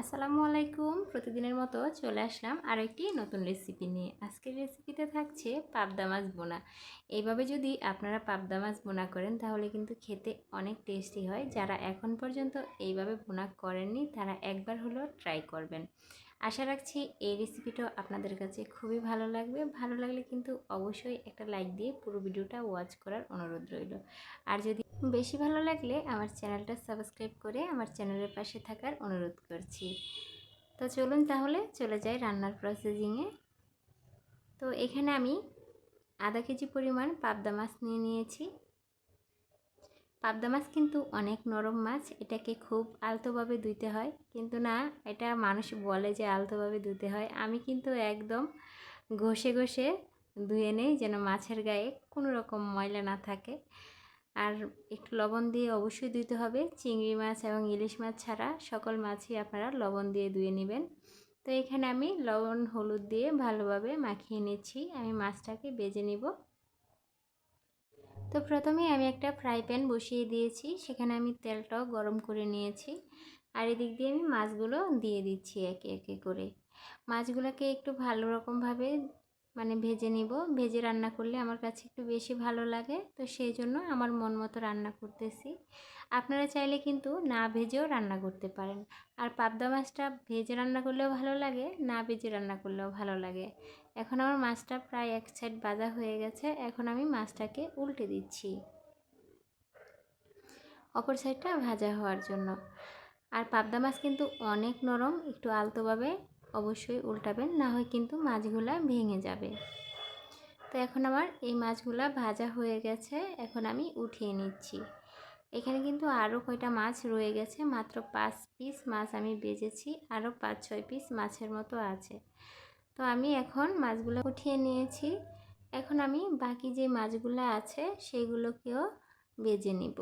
আসসালামু আলাইকুম। প্রতিদিনের মতো চলে আসলাম আর একটি নতুন রেসিপি নিয়ে। আজকের রেসিপিতে থাকছে পাবদা মাছ বোনা এইভাবে যদি আপনারা পাবদা মাছ বোনা করেন, তাহলে কিন্তু খেতে অনেক টেস্টি হয়। যারা এখন পর্যন্ত এইভাবে বোনা করেননি, তারা একবার হলেও ট্রাই করবেন। আশা রাখছি এই রেসিপিটাও আপনাদের কাছে খুবই ভালো লাগবে। ভালো লাগলে কিন্তু অবশ্যই একটা লাইক দিয়ে পুরো ভিডিওটা ওয়াচ করার অনুরোধ রইল। আর যদি বেশি ভালো লাগলে আমার চ্যানেলটা সাবস্ক্রাইব করে আমার চ্যানেলের পাশে থাকার অনুরোধ করছি। তো চলুন তাহলে চলে যাই রান্নার প্রসেসিংয়ে তো এখানে আমি আধা কেজি পরিমাণ পাবদা মাছ নিয়ে নিয়েছি। পাবদা মাছ কিন্তু অনেক নরম মাছ, এটাকে খুব আলতোভাবে ধুইতে হয়। কিন্তু না, এটা মানুষ বলে যে আলতোভাবে ধুতে হয়। আমি কিন্তু একদম ঘষে ঘষে ধুয়ে নেই যেন মাছের গায়ে কোনো রকম ময়লা না থাকে। আর একটু লবণ দিয়ে অবশ্যই ধুতে হবে। চিংড়ি মাছ এবং ইলিশ মাছ ছাড়া সকল মাছই আপনারা লবণ দিয়ে ধুয়ে নেবেন। তো এখানে আমি লবণ, হলুদ দিয়ে ভালোভাবে মাখিয়ে নিচ্ছি। আমি মাছটাকে বেজে নিব। তো প্রথমে আমি একটা ফ্রাই প্যান বসিয়ে দিয়েছি। সেখানে আমি তেলটাও গরম করে নিয়েছি। আর এদিক দিয়ে আমি মাছগুলো দিয়ে দিচ্ছি একে একে করে। মাছগুলোকে একটু ভালো রকমভাবে মানে ভেজে নিব। ভেজে রান্না করলে আমার কাছে একটু বেশি ভালো লাগে। তো সেই জন্য আমার মন মতো রান্না করতেছি। আপনারা চাইলে কিন্তু না ভেজেও রান্না করতে পারেন। আর পাবদা মাছটা ভেজে রান্না করলেও ভালো লাগে, না ভেজে রান্না করলেও ভালো লাগে। এখন আমার মাছটা প্রায় এক সাইড বাজা হয়ে গেছে। এখন আমি মাছটাকে উল্টে দিচ্ছি। অপর সাইডটা ভাজা হওয়ার জন্য। আর পাবদা মাছ কিন্তু অনেক নরম, একটু আলতোভাবে। অবশ্যই উল্টাবেন, না হয় কিন্তু মাছগুলা ভেঙে যাবে। তো এখন আমার এই মাছগুলা ভাজা হয়ে গেছে, এখন আমি উঠিয়ে নিচ্ছি। এখানে কিন্তু আরও কয়টা মাছ রয়ে গেছে, মাত্র পাঁচ পিস মাছ আমি বেজেছি আরও পাঁচ ছয় পিস মাছের মতো আছে। তো আমি এখন মাছগুলো উঠিয়ে নিয়েছি, এখন আমি বাকি যে মাছগুলো আছে সেগুলোকেও বেজে নিব।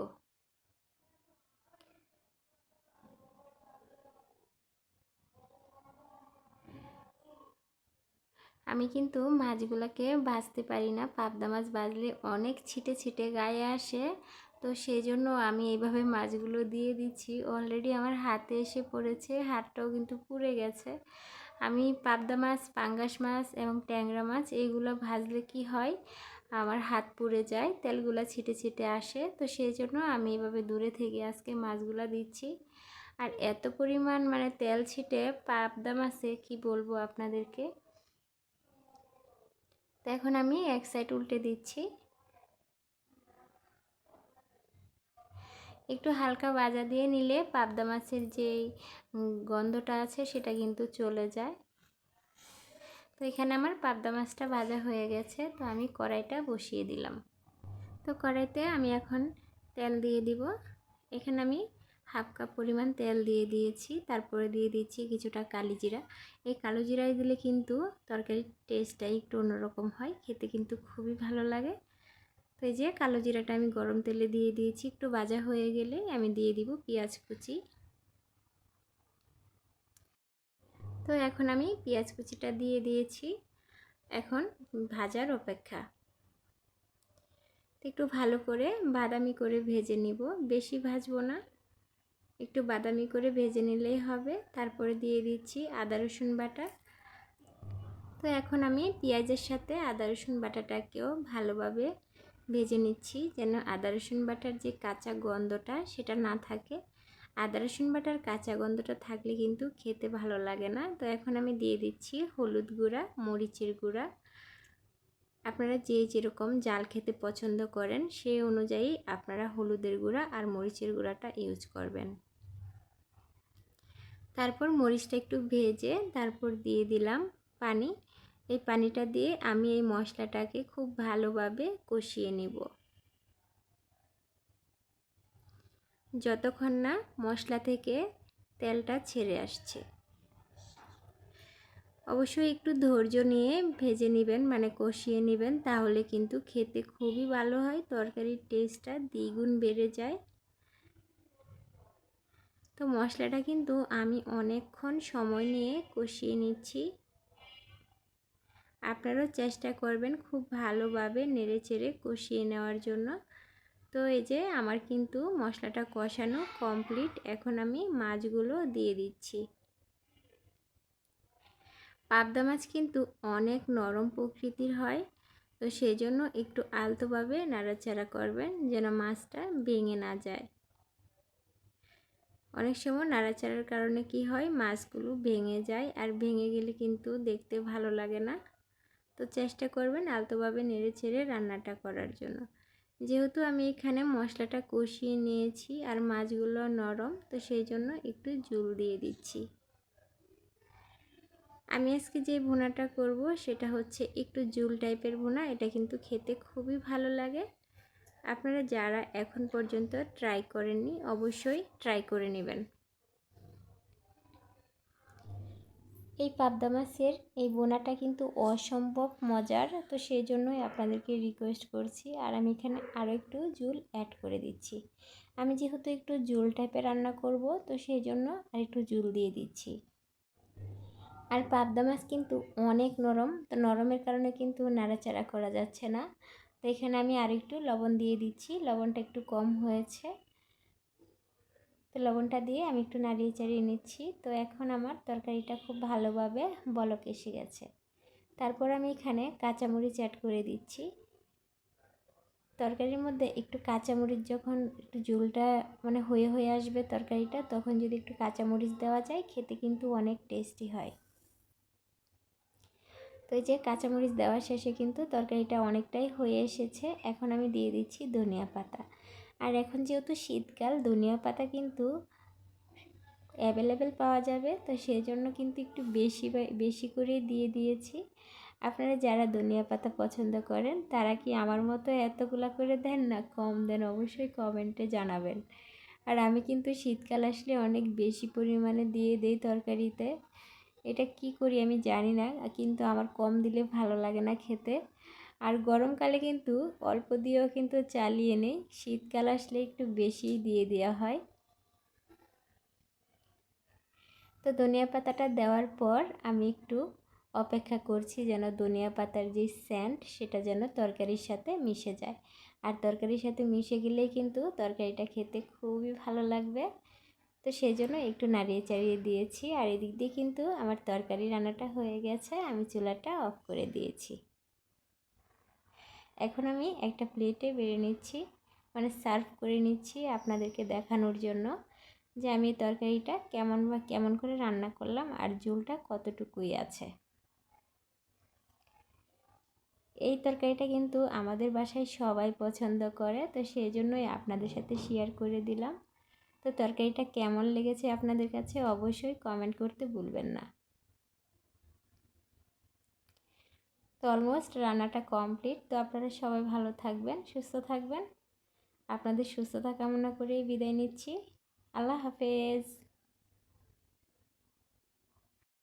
আমি কিন্তু মাছগুলোকে ভাজতে পারি না। পাবদা মাছ বাজলে অনেক ছিটে ছিটে গায়ে আসে। তো সেই জন্য আমি এইভাবে মাছগুলো দিয়ে দিচ্ছি। অলরেডি আমার হাতে এসে পড়েছে হাতটাও কিন্তু পুড়ে গেছে। আমি পাবদা মাছ, পাঙ্গাস মাছ এবং ট্যাংরা মাছ এইগুলো ভাজলে কি হয়? আমার হাত পুড়ে যায়, তেলগুলো ছিটে ছিটে আসে। তো সেই জন্য আমি এভাবে দূরে থেকে আজকে মাছগুলো দিচ্ছি। আর এত পরিমাণ মানে তেল ছিটে পাবদা মাছে, কি বলব আপনাদেরকে? তো এখন আমি এক সাইড উল্টে দিচ্ছি। একটু হালকা বাজা দিয়ে নিলে পাবদা মাছের যেই গন্ধটা আছে সেটা কিন্তু চলে যায়। তো এখানে আমার পাবদা মাছটা ভাজা হয়ে গেছে, তো আমি কড়াইটা বসিয়ে দিলাম। তো কড়াইতে আমি এখন তেল দিয়ে দিব। এখানে আমি হাফ কাপ পরিমাণ তেল দিয়ে দিয়েছি। তারপরে দিয়ে দিচ্ছি কিছুটা কালি জিরা। এই কালো জিরাই দিলে কিন্তু তরকারির টেস্টটা একটু অন্যরকম হয়। খেতে কিন্তু খুবই ভালো লাগে। তো এই যে কালো জিরাটা আমি গরম তেলে দিয়ে দিয়েছি। একটু ভাজা হয়ে গেলে আমি দিয়ে দিব পেঁয়াজ কুচি। তো এখন আমি পেঁয়াজ কুচিটা দিয়ে দিয়েছি। এখন ভাজার অপেক্ষা। একটু ভালো করে বাদামি করে ভেজে নিব। বেশি ভাজবো না। একটু বাদামি করে ভেজে নিলেই হবে। তারপরে দিয়ে দিচ্ছি আদা, রসুন বাটা। তো এখন আমি পেঁয়াজের সাথে আদা, রসুন বাটাটাকেও ভালোভাবে ভেজে নিচ্ছি যেন আদা, রসুন বাটার যে কাঁচা গন্ধটা সেটা না থাকে। আদা, রসুন বাটার কাঁচা গন্ধটা থাকলে কিন্তু খেতে ভালো লাগে না। তো এখন আমি দিয়ে দিচ্ছি হলুদ গুঁড়া, মরিচের গুঁড়া। আপনারা যে যেরকম জাল খেতে পছন্দ করেন, সেই অনুযায়ী আপনারা হলুদের গুঁড়া আর মরিচের গুঁড়াটা ইউজ করবেন। তারপর মরিচটা একটু ভেজে তারপর দিয়ে দিলাম পানি। এই পানিটা দিয়ে আমি এই মশলাটাকে খুব ভালোভাবে কষিয়ে নেব। যতক্ষণ না মশলা থেকে তেলটা ছেড়ে আসছে। অবশ্যই একটু ধৈর্য নিয়ে ভেজে নেবেন মানে কষিয়ে নেবেন, তাহলে কিন্তু খেতে খুবই ভালো হয়, তরকারির টেস্টটা দ্বিগুণ বেড়ে যায়। তো মশলাটা কিন্তু আমি অনেকক্ষণ সময় নিয়ে কষিয়ে নিচ্ছি। আপনারাও চেষ্টা করবেন খুব ভালোভাবে নেড়ে চেড়ে কষিয়ে নেওয়ার জন্য। তো এই যে আমার কিন্তু মশলাটা কষানো কমপ্লিট, এখন আমি মাছগুলো দিয়ে দিচ্ছি। পাবদা মাছ কিন্তু অনেক নরম প্রকৃতির হয়, তো সেই জন্য একটু আলতোভাবে নাড়াচাড়া করবেন যেন মাছটা ভেঙে না যায়। অনেক সময় নাড়াচাড়ার কারণে কি হয়? মাছগুলো ভেঙে যায় আর ভেঙে গেলে কিন্তু দেখতে ভালো লাগে না। তো চেষ্টা করবেন আলতোভাবে নেড়ে ছেড়ে রান্নাটা করার জন্য। যেহেতু আমি এখানে মশলাটা কষিয়ে নিয়েছি আর মাছগুলো নরম, তো সেই জন্য একটু জুল দিয়ে দিচ্ছি। আমি আজকে যে ভুনাটা করব, সেটা হচ্ছে একটু জুল টাইপের ভুনা। এটা কিন্তু খেতে খুবই ভালো লাগে। আপনারা যারা এখন পর্যন্ত ট্রাই করেননি, অবশ্যই ট্রাই করে নেবেন। এই পাবদা মাছের এই বোনাটা কিন্তু অসম্ভব মজার, তো সেই জন্যই আপনাদেরকে রিকোয়েস্ট করছি। আর আমি এখানে আরও একটু জুল অ্যাড করে দিচ্ছি। আমি যেহেতু একটু জুল টাইপের রান্না করব, তো সেই জন্য আর একটু জুল দিয়ে দিচ্ছি। আর পাবদা মাছ কিন্তু অনেক নরম, তো নরমের কারণে কিন্তু নাড়াচাড়া করা যাচ্ছে না। তো এখানে আমি আরেকটু লবণ দিয়ে দিচ্ছি। লবণটা একটু কম হয়েছে। তো লবণটা দিয়ে আমি একটু নাড়িয়ে চাড়িয়ে নিচ্ছি। তো এখন আমার তরকারিটা খুব ভালোভাবে বলক এসে গেছে। তারপর আমি এখানে কাঁচামরিচ অ্যাড করে দিচ্ছি। তরকারির মধ্যে একটু কাঁচামরিচ যখন একটু ঝোলটা মানে হয়ে হয়ে আসবে তরকারিটা, তখন যদি একটু কাঁচামরিচ দেওয়া যায়, খেতে কিন্তু অনেক টেস্টি হয়। তো এই যে কাঁচামরিচ দেওয়ার শেষে কিন্তু তরকারিটা অনেকটাই হয়ে এসেছে। এখন আমি দিয়ে দিচ্ছি ধনিয়া পাতা। আর এখন যেহেতু শীতকাল, ধনিয়া পাতা কিন্তু অ্যাভেলেবেল পাওয়া যাবে, তো সেই জন্য কিন্তু একটু বেশি বেশি করে দিয়ে দিয়েছি। আপনারা যারা ধনিয়া পাতা পছন্দ করেন, তারা কি আমার মতো এতগুলা করে দেন না? কম দেন, অবশ্যই কমেন্টে জানাবেন। আর আমি কিন্তু শীতকাল আসলে অনেক বেশি পরিমাণে দিয়ে দেই তরকারিতে। এটা কি করি আমি জানি না, কিন্তু আমার কম দিলে ভালো লাগে না খেতে। আর গরমকালে কিন্তু অল্প দিয়েও কিন্তু চালিয়ে নেই, শীতকাল আসলে একটু বেশি দিয়ে দেওয়া হয়। তো ধনিয়া পাতাটা দেওয়ার পর আমি একটু অপেক্ষা করছি যেন ধনিয়া পাতার যে স্যান্ড সেটা যেন তরকারির সাথে মিশে যায়। আর তরকারির সাথে মিশে গেলেই কিন্তু তরকারিটা খেতে খুবই ভালো লাগবে। তো সেই জন্য একটু নাড়িয়ে চাড়িয়ে দিয়েছি। আর এদিক দিয়ে কিন্তু আমার তরকারি রান্নাটা হয়ে গেছে। আমি চুলাটা অফ করে দিয়েছি। এখন আমি একটা প্লেটে বেড়ে নিচ্ছি। মানে সার্ভ করে নিচ্ছি আপনাদেরকে দেখানোর জন্য যে আমি তরকারিটা কেমন বা কেমন করে রান্না করলাম আর ঝোলটা কতটুকুই আছে। এই তরকারিটা কিন্তু আমাদের বাসায় সবাই পছন্দ করে। তো সেই জন্যই আপনাদের সাথে শেয়ার করে দিলাম। তো তরকারিটা কেমন লেগেছে আপনাদের কাছে অবশ্যই কমেন্ট করতে ভুলবেন না। তো অলমোস্ট রান্নাটা কমপ্লিট তো আপনারা সবাই ভালো থাকবেন, সুস্থ থাকবেন। আপনাদের সুস্থতা কামনা করেই বিদায় নিচ্ছি। আল্লাহ হাফেজ।